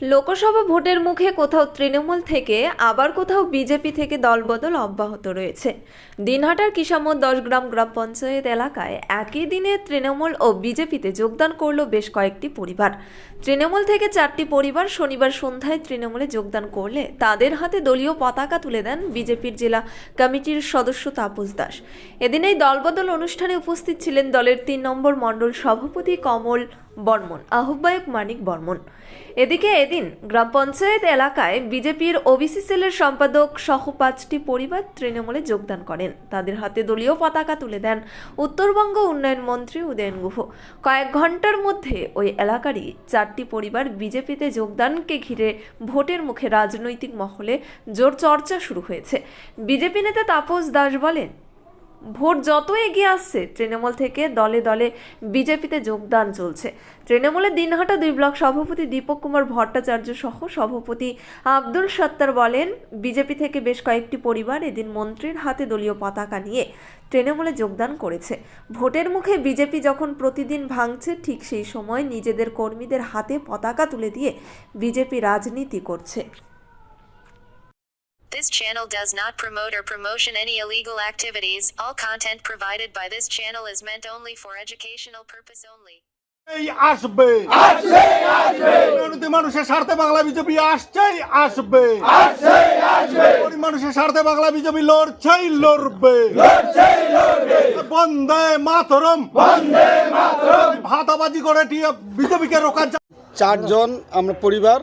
লোকসভা ভোটের মুখে কোথাও তৃণমূল থেকে, আবার কোথাও বিজেপি থেকে দলবদল অব্যাহত রয়েছে। দিনহাটার কিসামত দশগ্রাম গ্রাম পঞ্চায়েত এলাকায় একই দিনে তৃণমূল ও বিজেপিতে যোগদান করল বেশ কয়েকটি পরিবার। তৃণমূল থেকে চারটি পরিবার শনিবার সন্ধ্যায় তৃণমূলে যোগদান করলে তাদের হাতে দলীয় পতাকা তুলে দেন বিজেপির জেলা কমিটির সদস্য তাপস দাস। এদিন এই দলবদল অনুষ্ঠানে উপস্থিত ছিলেন দলের তিন নম্বর মণ্ডল সভাপতি কমল বর্মন, আহ্বায়ক মানিক বর্মন। এদিকে এদিন গ্রাম পঞ্চায়েত এলাকায় বিজেপির ওবিসি সেলের সম্পাদক সহ পাঁচটি পরিবার তৃণমূলে যোগদান করেন। তাদের হাতে দলীয় পতাকা তুলে দেন উত্তরবঙ্গ উন্নয়ন মন্ত্রী উদয়ন গুহ। কয়েক ঘণ্টার মধ্যে ওই এলাকারই চারটি পরিবার বিজেপিতে যোগদানকে ঘিরে ভোটের মুখে রাজনৈতিক মহলে জোর চর্চা শুরু হয়েছে। বিজেপি নেতা তাপস দাস বলেন ভোট যত এগিয়ে আসছে, তৃণমূল থেকে দলে দলে বিজেপিতে যোগদান চলছে। তৃণমূলের দিনহাটা দুই ব্লক সভাপতি দীপক কুমার ভট্টাচার্য সহ সভাপতি আব্দুল সত্তার বলেন, বিজেপি থেকে বেশ কয়েকটি পরিবার এদিন মন্ত্রীর হাতে দলীয় পতাকা নিয়ে তৃণমূলে যোগদান করেছে। ভোটের মুখে বিজেপি যখন প্রতিদিন ভাঙছে, ঠিক সেই সময় নিজেদের কর্মীদের হাতে পতাকা তুলে দিয়ে বিজেপি রাজনীতি করছে। This channel does not promote or promotion any illegal activities. All content provided by this channel is meant only for educational purpose only. এই আসবে। আসবে আসবে। মানুষের স্বার্থে বাংলা বিজেপি আসছেই আসবে। আসবে আসবে। গরিব মানুষের স্বার্থে বাংলা বিজেপি লড়ছেই লড়বে। লড়ছেই লড়বে। বন্দে মাতরম। বন্দে মাতরম। ভাতাবাজি করে বিজেপিকে রোকা চারজন আমরা পরিবার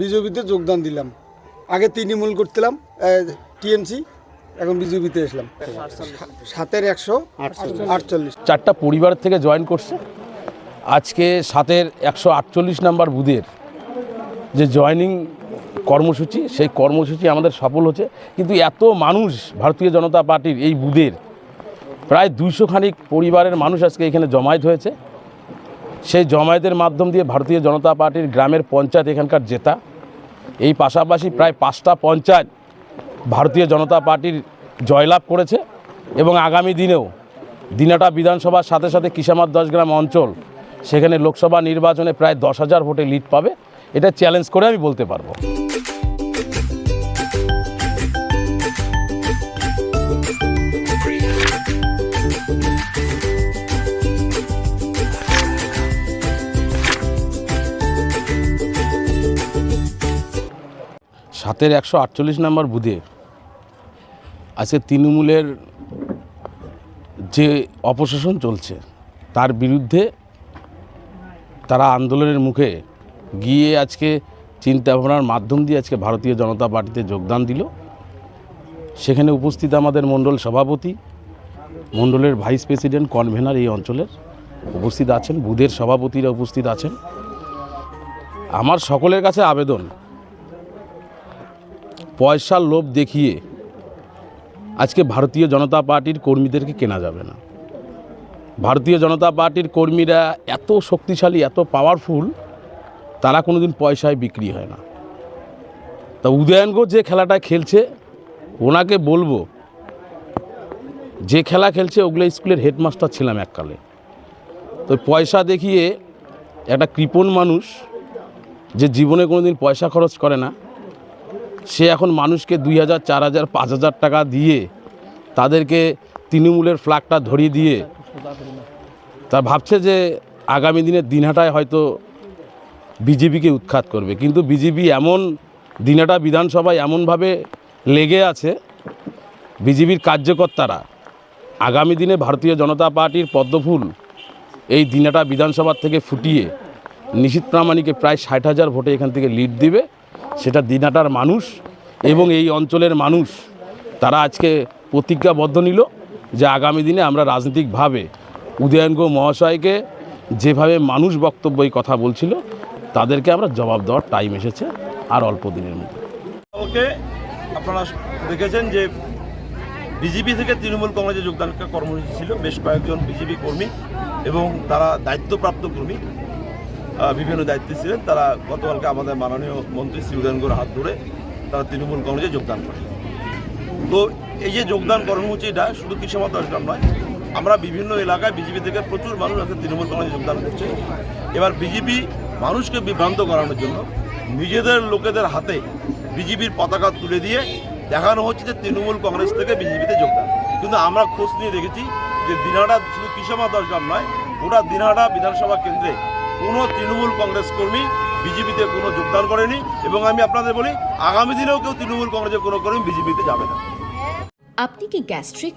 বিজেপিতে যোগদান দিলাম। আগে তৃণমূল করছিলাম টিএমসি, এখন বিজেপিতে এসলাম। সাতের একশো আটচল্লিশ। চারটা পরিবার থেকে জয়েন করছে। আজকে সাতের একশো আটচল্লিশ নাম্বার বুথের যে জয়নিং কর্মসূচি, সেই কর্মসূচি আমাদের সফল হচ্ছে। কিন্তু এত মানুষ ভারতীয় জনতা পার্টির এই বুথের, প্রায় দুইশো খানিক পরিবারের মানুষ আজকে এখানে জমায়েত হয়েছে। সেই জমায়েতের মাধ্যম দিয়ে ভারতীয় জনতা পার্টির গ্রামের পঞ্চায়েত এখানকার জেতা। এই পাশাপাশি প্রায় পাঁচটা পঞ্চায়েত ভারতীয় জনতা পার্টির জয়লাভ করেছে এবং আগামী দিনেও দিনাটা বিধানসভার সাথে সাথে কিষামার দশগ্রাম অঞ্চল, সেখানে লোকসভা নির্বাচনে প্রায় দশ হাজার ভোটে লিড পাবে। এটা চ্যালেঞ্জ করে আমি বলতে পারব। সাতের একশো আটচল্লিশ নম্বর বুধে আজকে তৃণমূলের যে অপশাসন চলছে, তার বিরুদ্ধে তারা আন্দোলনের মুখে গিয়ে আজকে চিন্তা ভাবনার মাধ্যম দিয়ে আজকে ভারতীয় জনতা পার্টিতে যোগদান দিল। সেখানে উপস্থিত আমাদের মণ্ডল সভাপতি, মণ্ডলের ভাইস প্রেসিডেন্ট, কনভেনার এই অঞ্চলের উপস্থিত আছেন, বুধের সভাপতিরা উপস্থিত আছেন। আমার সকলের কাছে আবেদন পয়সার লোভ দেখিয়ে আজকে ভারতীয় জনতা পার্টির কর্মীদেরকে কেনা যাবে না। ভারতীয় জনতা পার্টির কর্মীরা এত শক্তিশালী, এত পাওয়ারফুল তারা কোনো দিন পয়সায় বিক্রি হয় না। তা উদয়নগ যে খেলাটা খেলছে, ওনাকে বলব, যে খেলা খেলছে ওগুলো স্কুলের হেডমাস্টার ছিলাম এককালে। তো পয়সা দেখিয়ে একটা কৃপণ মানুষ যে জীবনে কোনো দিন পয়সা খরচ করে না সে এখন মানুষকে দুই হাজার, চার হাজার, পাঁচ হাজার টাকা দিয়ে তাদেরকে তৃণমূলের ফ্ল্যাগটা ধরিয়ে দিয়ে তা ভাবছে যে আগামী দিনে দিনহাটায় হয়তো বিজেপিকে উৎখাত করবে। কিন্তু বিজেপি এমন দিনহাটা বিধানসভায় এমনভাবে লেগে আছে, বিজেপির কার্যকর্তারা আগামী দিনে ভারতীয় জনতা পার্টির পদ্মফুল এই দিনাটা বিধানসভার থেকে ফুটিয়ে নিশীত প্রামাণিকে প্রায় ষাট হাজার ভোটে এখান থেকে লিড দিবে। সেটা দিনাটার মানুষ এবং এই অঞ্চলের মানুষ। তারা আজকে প্রতিজ্ঞাবদ্ধ নিল যে আগামী দিনে আমরা রাজনৈতিকভাবে উদয়নগো মহাশয়কে যেভাবে মানুষ বক্তব্য এই কথা বলছিল, তাদেরকে আমরা জবাব দেওয়ার টাইম এসেছে আর অল্প দিনের মধ্যে। ওকে, আপনারা দেখেছেন যে বিজেপি থেকে তৃণমূল কংগ্রেসে যোগদান কর্মসূচি ছিল, বেশ কয়েকজন বিজেপি কর্মী এবং তারা দায়িত্বপ্রাপ্ত কর্মী। বিভিন্ন দায়িত্বে ছিলেন। তারা গতকালকে আমাদের মাননীয় মন্ত্রী শ্রী উদয়নগর হাত ধরে তারা তৃণমূল কংগ্রেসে যোগদান করে। তো এই যে যোগদান কর্মসূচিটা শুধু কৃষিমত দশগ্রাম নয়, আমরা বিভিন্ন এলাকায় বিজেপি থেকে প্রচুর মানুষ আজকে তৃণমূল কংগ্রেসে যোগদান করছে। এবার বিজেপি মানুষকে বিভ্রান্ত করানোর জন্য নিজেদের লোকেদের হাতে বিজেপির পতাকা তুলে দিয়ে দেখানো হচ্ছে যে তৃণমূল কংগ্রেস থেকে বিজেপিতে যোগদান। কিন্তু আমরা খোঁজ নিয়ে দেখেছি যে দিনহাটা শুধু কিষামা দশগ্রাম নয়, গোটা দিনহাটা বিধানসভা কেন্দ্রে কোনো তৃণমূল কংগ্রেস কর্মী বিজেপিতে কোনো যোগদান করেনি এবং আমি আপনাদের বলি, আগামী দিনেও কেউ তৃণমূল কংগ্রেসের কোনো কর্মী বিজেপিতে যাবে না। আপনি কি gastric